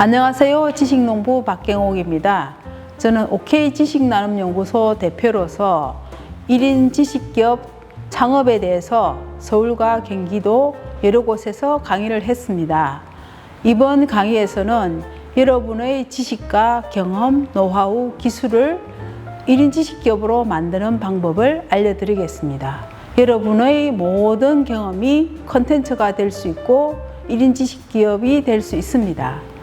안녕하세요. 지식농부 박경옥입니다. 저는 OK 지식나눔연구소 대표로서 1인 지식기업 창업에 대해서 서울과 경기도 여러 곳에서 강의를 했습니다. 이번 강의에서는 여러분의 지식과 경험, 노하우, 기술을 1인 지식기업으로 만드는 방법을 알려드리겠습니다. 여러분의 모든 경험이 컨텐츠가 될 수 있고 1인 지식기업이 될 수 있습니다.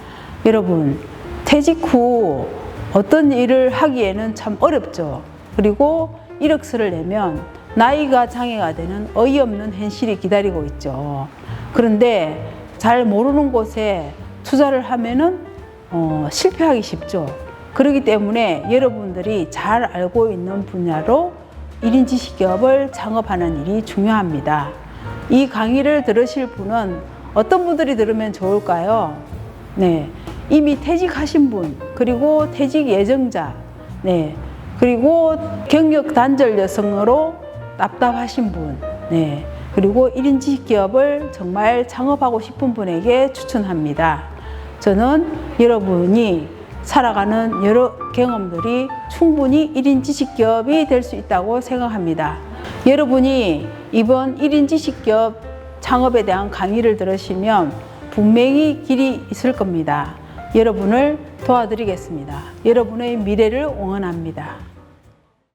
여러분, 퇴직 후 어떤 일을 하기에는 참 어렵죠. 그리고 이력서를 내면 나이가 장애가 되는 어이없는 현실이 기다리고 있죠. 그런데 잘 모르는 곳에 투자를 하면은 어, 실패하기 쉽죠. 그렇기 때문에 여러분들이 잘 알고 있는 분야로 1인 지식기업을 창업하는 일이 중요합니다. 이 강의를 들으실 분은 어떤 분들이 들으면 좋을까요? 네. 이미 퇴직하신 분, 그리고 퇴직 예정자, 네. 그리고 경력 단절 여성으로 답답하신 분, 네. 그리고 1인 지식기업을 정말 창업하고 싶은 분에게 추천합니다. 저는 여러분이 살아가는 여러 경험들이 충분히 1인 지식기업이 될 수 있다고 생각합니다. 여러분이 이번 1인 지식기업 창업에 대한 강의를 들으시면 분명히 길이 있을 겁니다. 여러분을 도와드리겠습니다. 여러분의 미래를 응원합니다.